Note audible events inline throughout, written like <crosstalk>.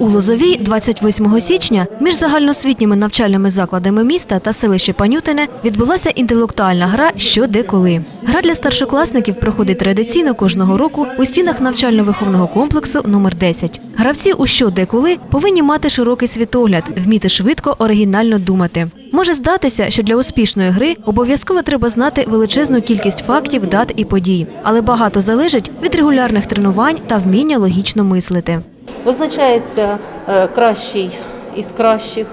У Лозовій 28 січня між загальноосвітніми навчальними закладами міста та селища Панютине відбулася інтелектуальна гра Що де коли. Гра для старшокласників проходить традиційно кожного року у стінах навчально-виховного комплексу номер 10. Гравці у що де коли повинні мати широкий світогляд, вміти швидко оригінально думати. Може здатися, що для успішної гри обов'язково треба знати величезну кількість фактів, дат і подій, але багато залежить від регулярних тренувань та вміння логічно мислити. Визначається е, кращий із кращих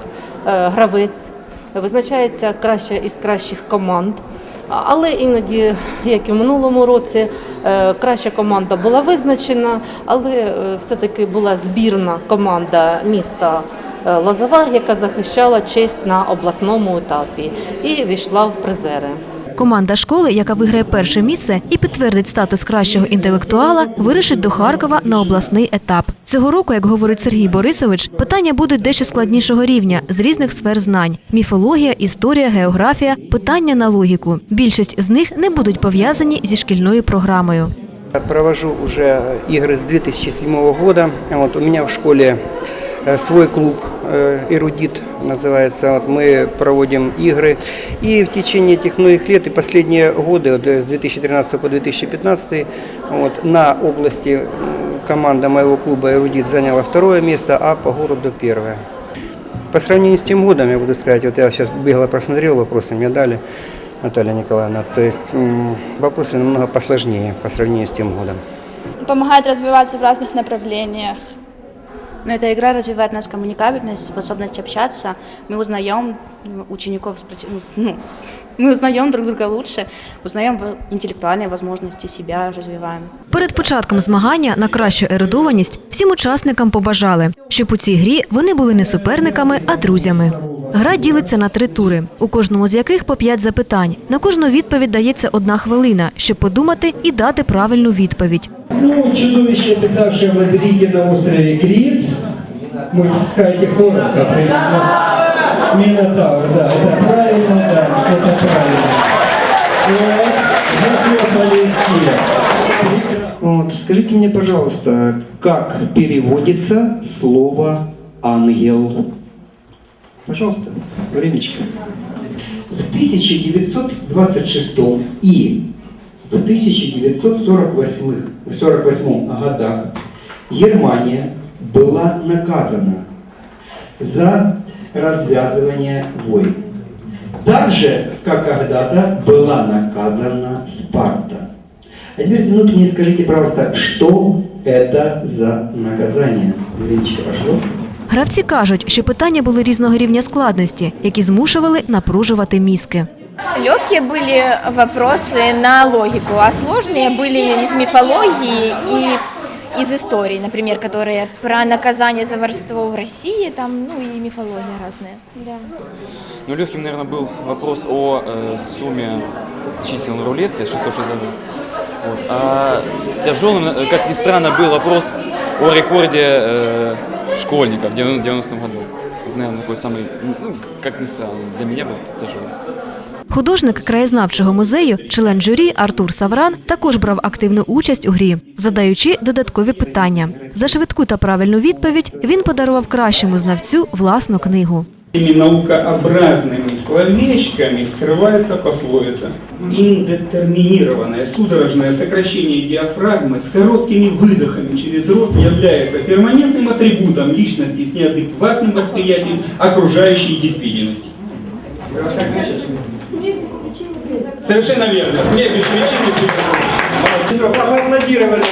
е, гравець, визначається краща із кращих команд. Але іноді, як і в минулому році, е, краща команда була визначена, але все-таки була збірна команда міста Лозова, яка захищала честь на обласному етапі і війшла в призери. Команда школи, яка виграє перше місце і підтвердить статус кращого інтелектуала, вирушить до Харкова на обласний етап. Цього року, як говорить Сергій Борисович, питання будуть дещо складнішого рівня з різних сфер знань: міфологія, історія, географія, питання на логіку. Більшість з них не будуть пов'язані зі шкільною програмою. Я провожу уже игры с 2007 года. Вот у меня в школе э, свой клуб э, «Эрудит» называется. Вот мы проводим игры. И в течение этих многих лет и последние годы, вот, э, с 2013 по 2015, вот, на области м, команда моего клуба «Эрудит» заняла второе место, а по городу первое. По сравнению с тем годом, я буду сказать, вот я сейчас бегло просмотрел вопросы, мне дали, Наталья Николаевна, то есть м, вопросы намного посложнее по сравнению с тем годом. помогает развиваться в разных направлениях. Но эта игра развивает нас коммуникабельность, способность общаться. Мы узнаем ну, учеников, с проти- ну, с- ну, с- <laughs> мы узнаем друг друга лучше, узнаем в- интеллектуальные возможности себя, развиваем. Перед початком змагання на кращу ерудованість всім учасникам побажали, щоб у цій грі вони були не суперниками, а друзями. Гра ділиться на три тури, у кожному з яких по п'ять запитань. На кожну відповідь дається одна хвилина, щоб подумати і дати правильну відповідь. Ну, чудовище, в лабиринте на острове Криец. Может, скажете хоррор, как Минотавр, да, это правильно, да, это правильно. Вот, скажите мне, пожалуйста, как переводится слово «ангел»? Пожалуйста, времечко. В 1926 и в 1948 48 годах Германия была наказана за развязывание войн. Так же, как когда-то была наказана Спарта. А теперь минуту мне скажите, пожалуйста, что это за наказание? Времечко пошло. Гравці кажуть, що питання були різного рівня складності, які змушували напружувати мізки. Легкие были вопросы на логику, а сложные были из мифологии и из истории, например, которые про наказание за воровство в России, там, ну и мифология разная. Да. Ну, легким, наверное, был вопрос о э, сумме чисел на рулетке 660. Вот. А тяжелым, э, как ни странно, был вопрос о рекорде э, школьников в 90-м году. Вот, наверное, такой самый, ну, как ни странно, для меня был тяжелый. Художник краєзнавчого музею, член журі Артур Савран також брав активну участь у грі, задаючи додаткові питання. За швидку та правильну відповідь він подарував кращому знавцю власну книгу. Этими наукообразными словечками скрывается пословица. Индетерминированное судорожное сокращение диафрагмы с короткими выдохами через рот является перманентным атрибутом личности с неадекватным восприятием окружающей действительности. Совершенно верно. Смех без причины. Поаплодировали.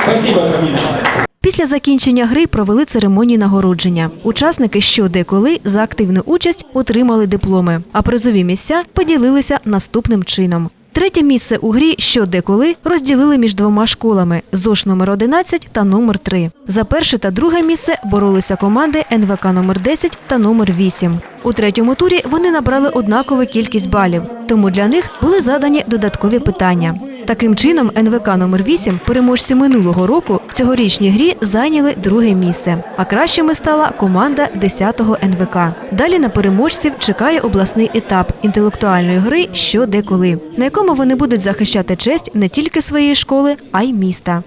Спасибо за внимание. Після закінчення гри провели церемонії нагородження. Учасники що де коли за активну участь отримали дипломи, а призові місця поділилися наступним чином. Третє місце у грі що де коли розділили між двома школами ЗОШ номер 11 та номер 3 За перше та друге місце боролися команди НВК номер 10 та номер 8 У третьому турі вони набрали однакову кількість балів, тому для них були задані додаткові питання. Таким чином, НВК номер 8 переможці минулого року в цьогорічній грі зайняли друге місце. А кращими стала команда 10-го НВК. Далі на переможців чекає обласний етап інтелектуальної гри що де коли, на якому вони будуть захищати честь не тільки своєї школи, а й міста.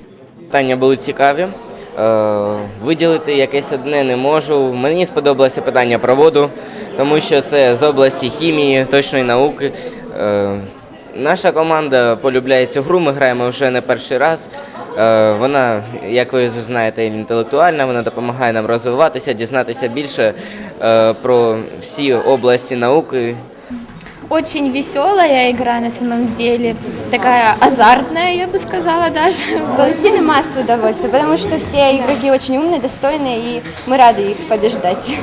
Питання були цікаві. Е, Виділити якесь одне не можу. Мені сподобалося питання про воду, тому що це з області хімії, точної науки. Е, Наша команда полюбляє цю гру, ми граємо вже не перший раз. Е, Вона, як ви вже знаєте, інтелектуальна, вона допомагає нам розвиватися, дізнатися більше е, про всі області науки. Очень веселая игра на самом деле, такая азартная, я бы сказала даже. Получили массу удовольствия, потому что все игроки очень умные, достойные, и мы рады их побеждать.